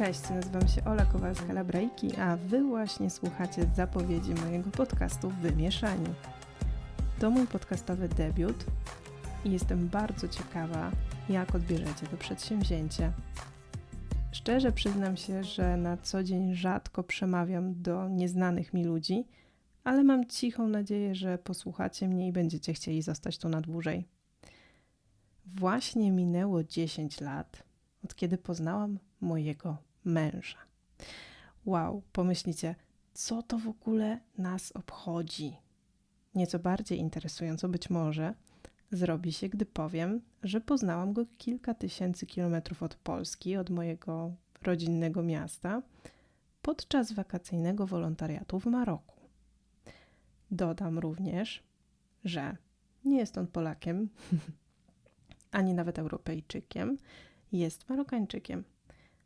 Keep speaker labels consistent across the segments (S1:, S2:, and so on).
S1: Cześć, nazywam się Ola Kowalska-Labrajki, a Wy właśnie słuchacie zapowiedzi mojego podcastu Wymieszani. To mój podcastowy debiut i jestem bardzo ciekawa, jak odbierzecie to przedsięwzięcie. Szczerze przyznam się, że na co dzień rzadko przemawiam do nieznanych mi ludzi, ale mam cichą nadzieję, że posłuchacie mnie i będziecie chcieli zostać tu na dłużej. Właśnie minęło 10 lat, od kiedy poznałam mojego męża. Wow, pomyślicie, co to w ogóle nas obchodzi? Nieco bardziej interesująco być może zrobi się, gdy powiem, że poznałam go kilka tysięcy kilometrów od Polski, od mojego rodzinnego miasta, podczas wakacyjnego wolontariatu w Maroku. Dodam również, że nie jest on Polakiem, ani nawet Europejczykiem, jest Marokańczykiem,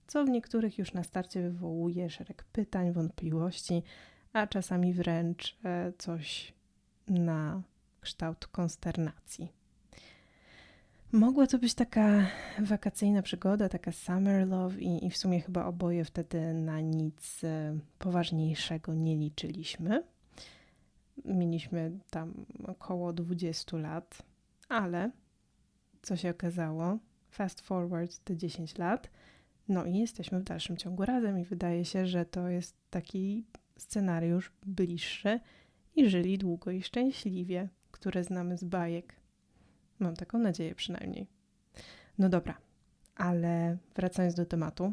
S1: co w niektórych już na starcie wywołuje szereg pytań, wątpliwości, a czasami wręcz e, coś na kształt konsternacji. Mogła to być taka wakacyjna przygoda, taka summer love i, i w sumie chyba oboje wtedy na nic e, poważniejszego nie liczyliśmy. Mieliśmy tam około 20 lat, ale co się okazało, fast forward te 10 lat, no i jesteśmy w dalszym ciągu razem i wydaje się, że to jest taki scenariusz bliższy i żyli długo i szczęśliwie, które znamy z bajek. Mam taką nadzieję przynajmniej. No dobra, ale wracając do tematu,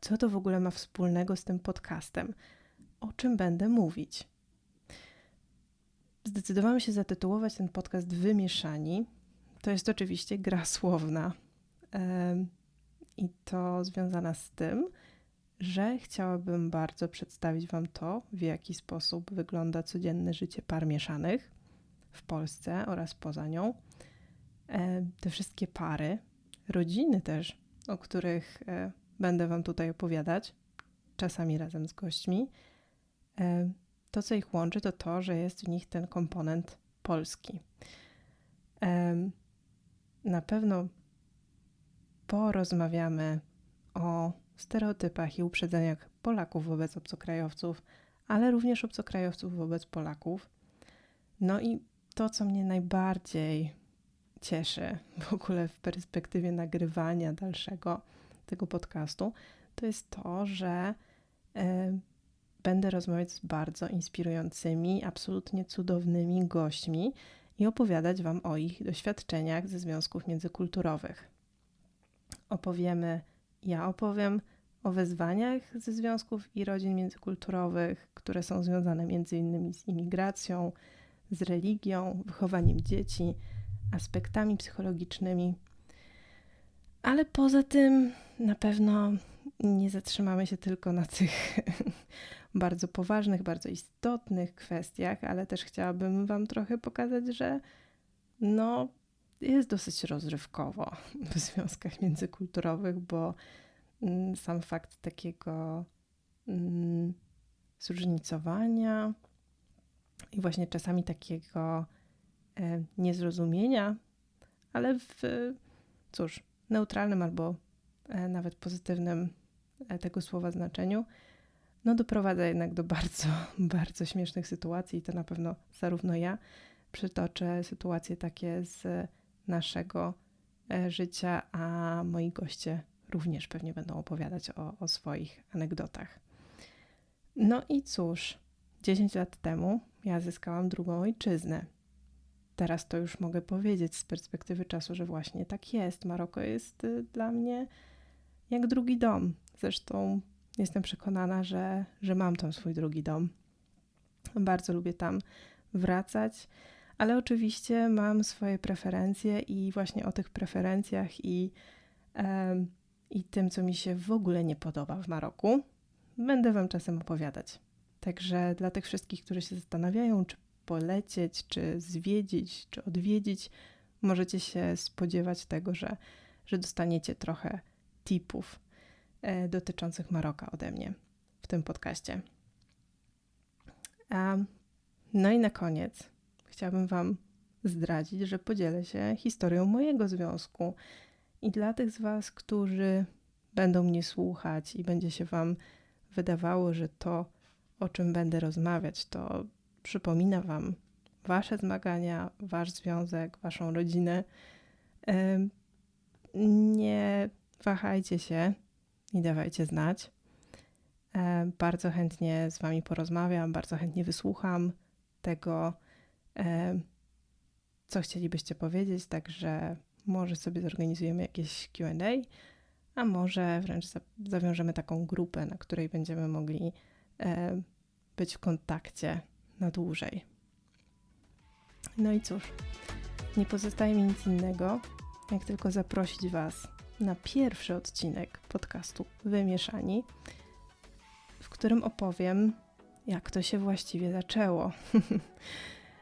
S1: co to w ogóle ma wspólnego z tym podcastem? O czym będę mówić? Zdecydowałam się zatytułować ten podcast Wymieszani. To jest oczywiście gra słowna. I to związana z tym, że chciałabym bardzo przedstawić Wam to, w jaki sposób wygląda codzienne życie par mieszanych w Polsce oraz poza nią. Te wszystkie pary, rodziny też, o których e, będę Wam tutaj opowiadać, czasami razem z gośćmi. To, co ich łączy, to to, że jest w nich ten komponent polski. Na pewno porozmawiamy o stereotypach i uprzedzeniach Polaków wobec obcokrajowców, ale również obcokrajowców wobec Polaków. No i to, co mnie najbardziej cieszy w ogóle w perspektywie nagrywania dalszego tego podcastu, to jest to, że y, będę rozmawiać z bardzo inspirującymi, absolutnie cudownymi gośćmi i opowiadać Wam o ich doświadczeniach ze związków międzykulturowych opowiemy, ja opowiem o wyzwaniach ze związków i rodzin międzykulturowych, które są związane innymi z imigracją, z religią, wychowaniem dzieci, aspektami psychologicznymi. Ale poza tym na pewno nie zatrzymamy się tylko na tych bardzo poważnych, bardzo istotnych kwestiach, ale też chciałabym Wam trochę pokazać, że no, jest dosyć rozrywkowo w związkach międzykulturowych, bo mm, sam fakt takiego mm, zróżnicowania i właśnie czasami takiego e, niezrozumienia, ale w cóż, neutralnym albo e, nawet pozytywnym e, tego słowa znaczeniu, no doprowadza jednak do bardzo, bardzo śmiesznych sytuacji i to na pewno zarówno ja przytoczę sytuacje takie z naszego e, życia, a moi goście również pewnie będą opowiadać o, o swoich anegdotach. No i cóż, 10 lat temu ja zyskałam drugą ojczyznę. Teraz to już mogę powiedzieć z perspektywy czasu, że właśnie tak jest. Maroko jest y, dla mnie jak drugi dom. Zresztą jestem przekonana, że, że mam tam swój drugi dom. Bardzo lubię tam wracać ale oczywiście mam swoje preferencje i właśnie o tych preferencjach i, i tym, co mi się w ogóle nie podoba w Maroku, będę Wam czasem opowiadać. Także dla tych wszystkich, którzy się zastanawiają, czy polecieć, czy zwiedzić, czy odwiedzić, możecie się spodziewać tego, że, że dostaniecie trochę tipów e, dotyczących Maroka ode mnie w tym podcaście. no i na koniec chciałabym Wam zdradzić, że podzielę się historią mojego związku. I dla tych z Was, którzy będą mnie słuchać i będzie się Wam wydawało, że to, o czym będę rozmawiać, to przypomina Wam Wasze zmagania, Wasz związek, Waszą rodzinę, nie wahajcie się i dawajcie znać. Bardzo chętnie z Wami porozmawiam, bardzo chętnie wysłucham tego, co chcielibyście powiedzieć, także może sobie zorganizujemy jakieś QA, a może wręcz za- zawiążemy taką grupę, na której będziemy mogli e, być w kontakcie na dłużej. No i cóż, nie pozostaje mi nic innego, jak tylko zaprosić Was na pierwszy odcinek podcastu Wymieszani, w którym opowiem, jak to się właściwie zaczęło.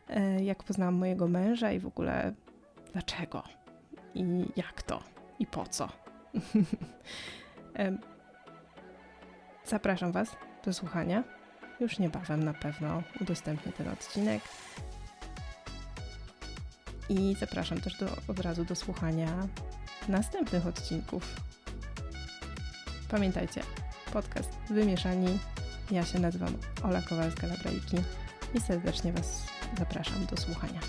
S1: E, jak poznałam mojego męża i w ogóle dlaczego i jak to i po co. Zapraszam Was do słuchania. Już niebawem na pewno udostępnię ten odcinek. I zapraszam też do, od razu do słuchania następnych odcinków. Pamiętajcie, podcast Wymieszani. Ja się nazywam Ola Kowalska-Labrajki i serdecznie Was zapraszam do słuchania.